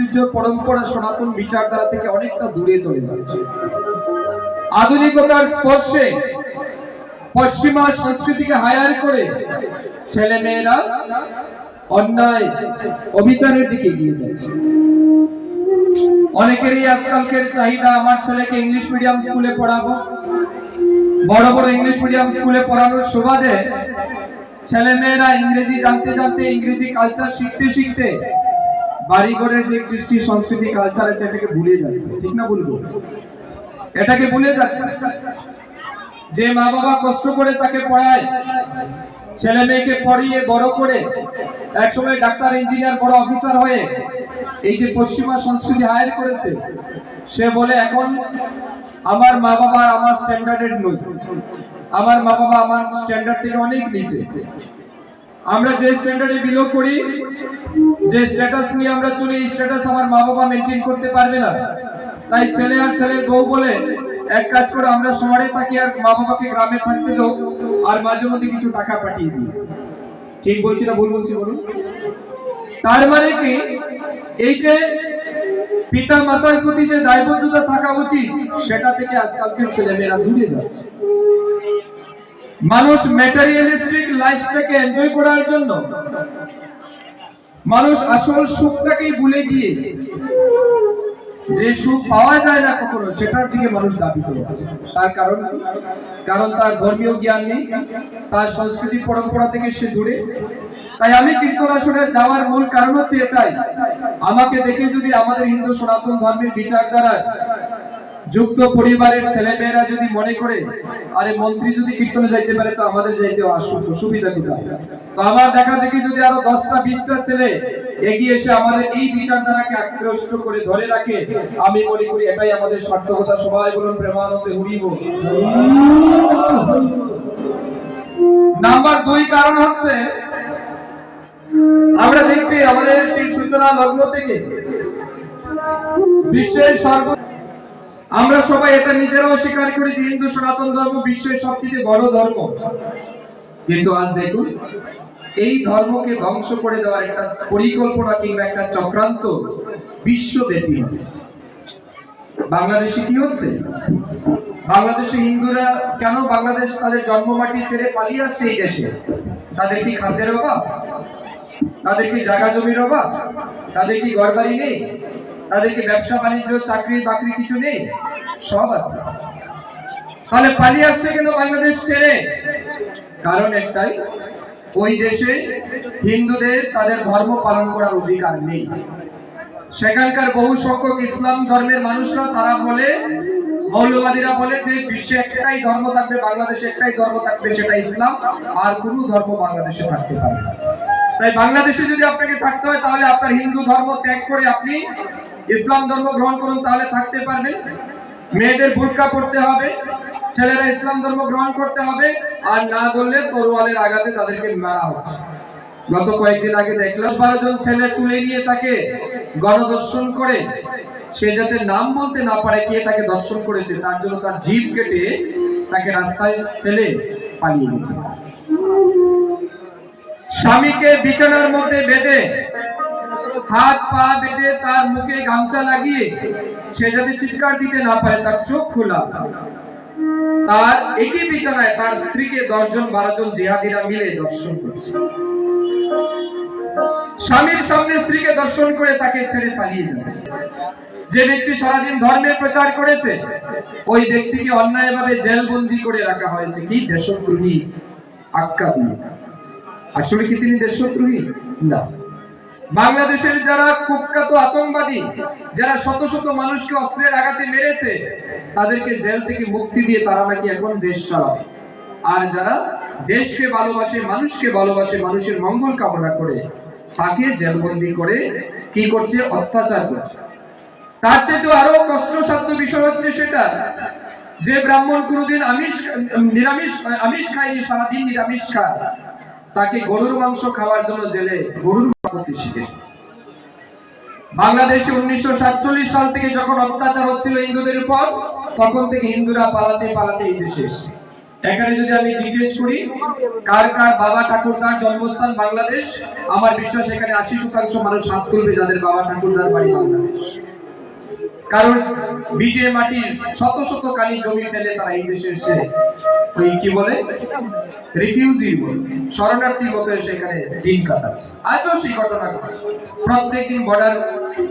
ঐতিহ্য পরম্পরা সনাতন বিচারধারা থেকে অনেকটা দূরে চলে যাচ্ছে। আধুনিকতার স্পর্শে পশ্চিমা সংস্কৃতিকে হায়ার করে ছেলে মেয়েরা অন্যায়, অবিচারের দিকে এগিয়ে যাচ্ছে। অনেকেরই আজকালকের চাহিদা, আমার ছেলেকে ইংলিশ মিডিয়াম স্কুলে পড়াবো। বড় বড় ইংলিশ মিডিয়াম স্কুলে পড়ানোর সুবাদে ছেলে মেয়েরা ইংরেজি জানতে জানতে, ইংরেজি কালচার শিখতে শিখতে বাড়িঘরের যে কৃষ্টি সংস্কৃতি কালচার আছে, এটাকে ভুলে যাচ্ছে। ঠিক না বলব এটাকে ভুলে যাচ্ছে। যে মা বাবা কষ্ট করে তাকে পড়ায়, ছেলে মেয়েকে পড়িয়ে বড় করে, একসময় ডাক্তার, ইঞ্জিনিয়ার, বড় অফিসার হয়ে এই যে পশ্চিমা সংস্কৃতি হায়ার করেছে, সে বলে, এখন আমার মা বাবা আমার স্ট্যান্ডার্ডের নই। আমার মা বাবা আমার স্ট্যান্ডার্ড থেকে অনেক নিচে। আমরা যে স্ট্যান্ডার্ডে বিলো করি, যে স্ট্যাটাস নিয়ে আমরা চলি, এই স্ট্যাটাস আমার মা বাবা মেনটেন করতে পারবে না। তাই ছেলে আর ছেলের বউ বলে এক কাজ করে, আমরা শহরে থাকি আর মা বাবাকে গ্রামে থাকতে দাও, আর মাঝে মধ্যে কিছু টাকা পাঠিয়ে দিই ঠিক বলছি না ভুল বলছি বলুন? তার মানে কি? এই যে পিতা মাতার প্রতি যে দায়বদ্ধতা থাকা উচিত, সেটা থেকে আজকালকের ছেলেমেয়েরা দূরে যাচ্ছে। মানুষ ম্যাটেরিয়ালিস্টিক লাইফটাকে এনজয় করার জন্য মানুষ আসল সুখটাকেই ভুলে গিয়ে যে সুখ পাওয়া যায় না কখনো, সেটার দিকে মানুষ দাবিত হচ্ছে। তার কারণ কারণ তার ধর্মীয় জ্ঞান নেই, তার সংস্কৃতি পরম্পরা থেকে সে দূরে। তাই আমি কীর্তন আসনে যাওয়ার মূল কারণ হচ্ছে এটাই। আমাকে দেখে যদি আমাদের হিন্দু সনাতন ধর্মের বিচার দ্বারা যুক্ত পরিবারের ছেলে মেয়েরা যদি মনে করে, আরে মন্ত্রী যদি কীর্তনে যাইতে পারে, তো আমাদের যাইতে সুবিধা কোথায় তো আমার দেখা দেখি যদি আরও দশটা, বিশটা ছেলে এগিয়ে এসে আমাদের এই বিচারধারাকে আকৃষ্ট করে ধরে রাখে, আমি মনে করি এটাই আমাদের সার্থকতা। সবাই বলুন, প্রেমানন্দে হরিব নাম্বার দুই কারণ হচ্ছে, আমরা দেখছি আমাদের সেই সূচনা লগ্ন থেকে বিশ্বের সর্ব আমরা সবাই এটা নিজেরাও স্বীকার করি যে হিন্দু সনাতন ধর্ম বিশ্বের সবচেয়ে বড় ধর্ম। কিন্তু আজ দেখুন, এই ধর্মকে ধ্বংস করে দেওয়ার একটা পরিকল্পনা কিংবা একটা চক্রান্ত বিশ্বব্যাপী হচ্ছে। বাংলাদেশে কি হচ্ছে? বাংলাদেশে হিন্দুরা কেন বাংলাদেশ তাদের জন্মমাটি ছেড়ে পালিয়ে আসছে এই দেশে? তাদের কি খাদ্যের অভাব? তাদের কি জায়গা জমির অভাব? তাদের কি ঘর বাড়ি নেই? তাদের কি ব্যবসা, বাণিজ্য, চাকরি, বাকরি কিছু নেই, সব আছে। তাহলে পালিয়ে আসছে কেন বাংলাদেশ ছেড়ে? কারণ একটাই, ওই দেশে হিন্দুদের তাদের ধর্ম পালন করার অধিকার নেই। সেখানকার বহু সংখ্যক ইসলাম ধর্মের মানুষরা তারা বলে, মৌলবাদীরা বলে যে বিশ্বে একটাই ধর্ম থাকবে, বাংলাদেশে একটাই ধর্ম থাকবে, সেটা ইসলাম। আর কোনো ধর্ম বাংলাদেশে থাকতে পারে না। তাই বাংলাদেশে যদি আপনাকে থাকতে হয়, তাহলে আপনার হিন্দু ধর্ম ত্যাগ করে আপনি ইসলাম ধর্ম গ্রহণ করুন, তাহলে থাকতে পারবেন। মেয়েদের বুরকা পড়তে হবে, ছেলেরা ইসলাম ধর্ম গ্রহণ করতে হবে, আর না ধরলে তরোয়ালের আঘাতে তাদেরকে মারা হচ্ছে। গত কয়েকদিন আগে দেখলাম, বারো জন ছেলে তুলে নিয়ে তাকে গণদর্শন করে, সে যাতে নাম বলতে না পারে কে তাকে দর্শন করেছে, তার জন্য তার জিভ কেটে তাকে রাস্তায় ফেলে পালিয়ে গেছে। স্বামীকে বিছানার মধ্যে বেঁধে হাত পা বেঁধে তার মুখে গামছা লাগিয়ে সে যাতে চিৎকার দিতে না পারে, তার চোখ খোলা। তার একই বিছানায় তার স্ত্রীকে দশজন বারো জন জেহাদিরা মিলে দর্শন করছে। স্বামীর সামনে স্ত্রীকে দর্শন করে তাকে ছেড়ে পালিয়ে যাচ্ছে। যে ব্যক্তি সারাদিন ধর্মের প্রচার করেছে, ওই ব্যক্তিকে অন্যায়ভাবে জেলবন্দি করে রাখা হয়েছে। কি দেশদ্রোহী আখ্যা দিয়ে। আসলে কি তিনি দেশদ্রোহী? না। বাংলাদেশের যারা কুখ্যাত আতঙ্কবাদী, যারা শত শত মানুষকে অস্ত্রের আঘাতে মেরেছে, তাদেরকে জেল থেকে মুক্তি দিয়ে তারা নাকি এখন দেশ চালাবে। আর যারা দেশকে ভালোবাসে, মানুষকে ভালোবাসে, মানুষের মঙ্গল কামনা করে, তাকে জেলবন্দি করে কি করছে? অত্যাচার করছে। তার চেয়ে তো আরও কষ্টসাধ্য বিষয় হচ্ছে সেটা যে ব্রাহ্মণ কোনোদিন আমিষ, নিরামিষ আমিষ খায়নি, সারাদিন নিরামিষ খায়। তাকে গরুর মাংস খাওয়ার জন্য জেলে গরুর মাংস শিখেছে বাংলাদেশে উনিশশো সাতচল্লিশ সাল থেকে যখন অত্যাচার হচ্ছিল হিন্দুদের উপর, তখন থেকে হিন্দুরা পালাতে পালাতে এই দেশে এখানে যদি আমি জিজ্ঞেস করি, কার কার বাবা ঠাকুরদার জন্মস্থান বাংলাদেশ? আমার বিশ্বাস এখানে আশি শতাংশ মানুষ হাত তুলবে যাদের বাবা ঠাকুরদার বাড়ি বাংলাদেশ। কারণ বিজে মাটির শত শত কানি জমি ফেলে তারা এই দেশে এসে ওই কি বলে? রিফিউজি বলে। শরণার্থীর মতো এসে এখানে দিন কাটাচ্ছে আজও সেই ঘটনা ঘটছে প্রত্যেকদিন বর্ডার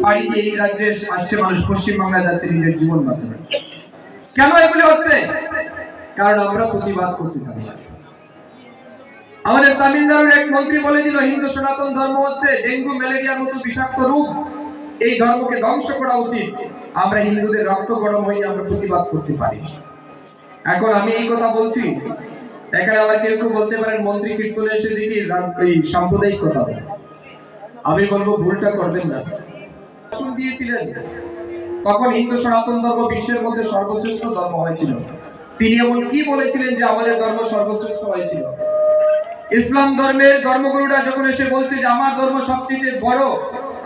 পাড়ি দিয়ে এই রাজ্যে আসছে মানুষ পশ্চিমবাংলা যাচ্ছে নিজের জীবন বাঁচানোর কেন এগুলি হচ্ছে? কারণ আমরা প্রতিবাদ করতে চাই। আমাদের তামিলনাড়ুর এক মন্ত্রী বলে দিল, হিন্দু সনাতন ধর্ম হচ্ছে ডেঙ্গু, ম্যালেরিয়ার মতো বিষাক্ত রোগ এই ধর্মকে ধ্বংস করা উচিত। আমরা হিন্দুদের রক্ত গরম হয়ে আমরা প্রতিবাদ করতে পারি। এখন আমি এই কথা বলছি। এখানে আবার কেউ কেউ বলতে পারেন, মন্ত্রী কীর্তনে এসে দেখি এই সাম্প্রদায়িক কথা। আমি বলব ভুলটা করবেন না। দিয়েছিলেন। তখন হিন্দু সনাতন ধর্ম বিশ্বের মধ্যে সর্বশ্রেষ্ঠ ধর্ম হয়েছিল। তিনি এমন কি বলেছিলেন যে আমাদের ধর্ম সর্বশ্রেষ্ঠ হয়েছিল? ইসলাম ধর্মের ধর্মগুরুরা যখন এসে বলছে যে আমার ধর্ম সবচেয়ে বড়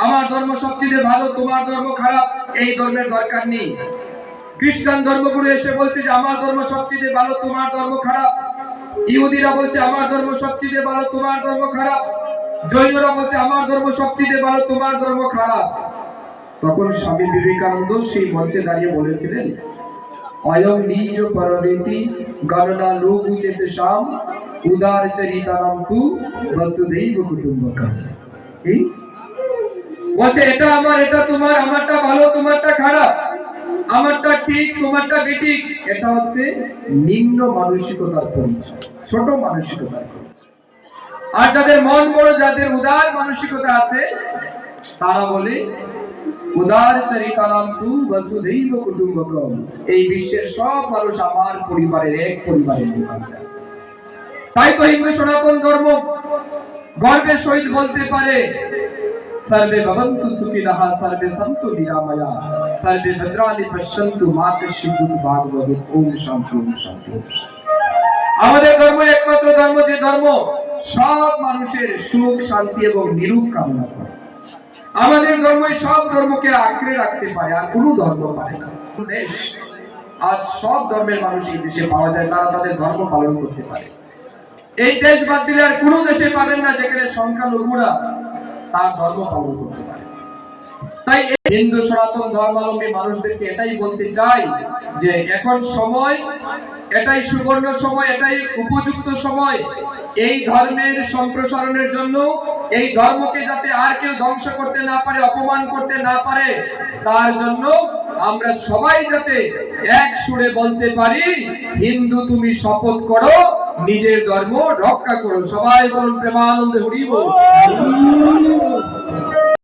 আমার ধর্ম সবচেয়ে ভালো, তোমার ধর্ম খারাপ, এই ধর্মের দরকার নেই। খ্রিস্টান ধর্মগুরু এসে বলছে যে, আমার ধর্ম সবচেয়ে ভালো, তোমার ধর্ম খারাপ। ইহুদিরা বলছে, আমার ধর্ম সবচেয়ে ভালো, তোমার ধর্ম খারাপ। জৈনরা বলছে, আমার ধর্ম সবচেয়ে ভালো, তোমার ধর্ম খারাপ। তখন স্বামী বিবেকানন্দ সেই মঞ্চে দাঁড়িয়ে বলেছিলেন, অয়ং নিজ পরবেতি গণনা লোক উচেতে শাম, উদার চরিতারাম তু বসুধৈব কুটুম্বকম। কি বলছে, এটা আমার, এটা তোমার, আমারটা ভালো, তোমারটা খারাপ। আমারটা ঠিক, তোমারটা বেঠিক। এটা হচ্ছে নিম্ন মানসিকতার পরিচয়, ছোট মানসিকতার আর যাদের মন বড়, যাদের উদার মানসিকতা আছে, তারা বলে, উদার চরিতানাম তু বসুধৈব কুটুম্বকম। এই বিশ্বের সব মানুষ আমার পরিবারের এক পরিবারের তাই তো হিন্দু সনাতন ধর্ম গর্বের সহিত বলতে পারে ভবন্তু সুখিনঃ সর্বে সন্তু নিরাময়া সর্বে ভদ্রাণি পশ্যন্তু মা কশ্চিৎ ভাগবত ওম শান্তি ওম শান্তি ওম শান্তি। আমাদের ধর্ম একমাত্র ধর্ম, যে ধর্ম সব মানুষের সুখ, শান্তি এবং নিরূপ কামনা করে। আমাদের ধর্মই সব ধর্মকে আঁকড়ে রাখতে পারে, আর কোনো ধর্ম পারে না। দেশ, আজ সব ধর্মের মানুষ এই দেশে পাওয়া যায়, তারা তাদের ধর্ম পালন করতে পারে। এই দেশ বাদ দিলে আর কোনো দেশে পাবেন না, যেখানে সংখ্যালঘুরা তার ধর্ম পালন করতে পারে। তাই হিন্দু সনাতন ধর্মাবলম্বী মানুষদেরকে এটাই বলতে চাই যে এখন সময়, এটাই সুবর্ণ সময়, এটাই উপযুক্ত সময়। এই ধর্মের সম্প্রসারণের জন্য, এই ধর্মকে যাতে আর কেউ ধ্বংস করতে না পারে, অপমান করতে না পারে, তার জন্য আমরা সবাই যাতে এক সুরে বলতে পারি, হিন্দু তুমি শপথ করো নিজের ধর্ম রক্ষা করো। সবাই বলুন প্রেমানন্দে হরিব।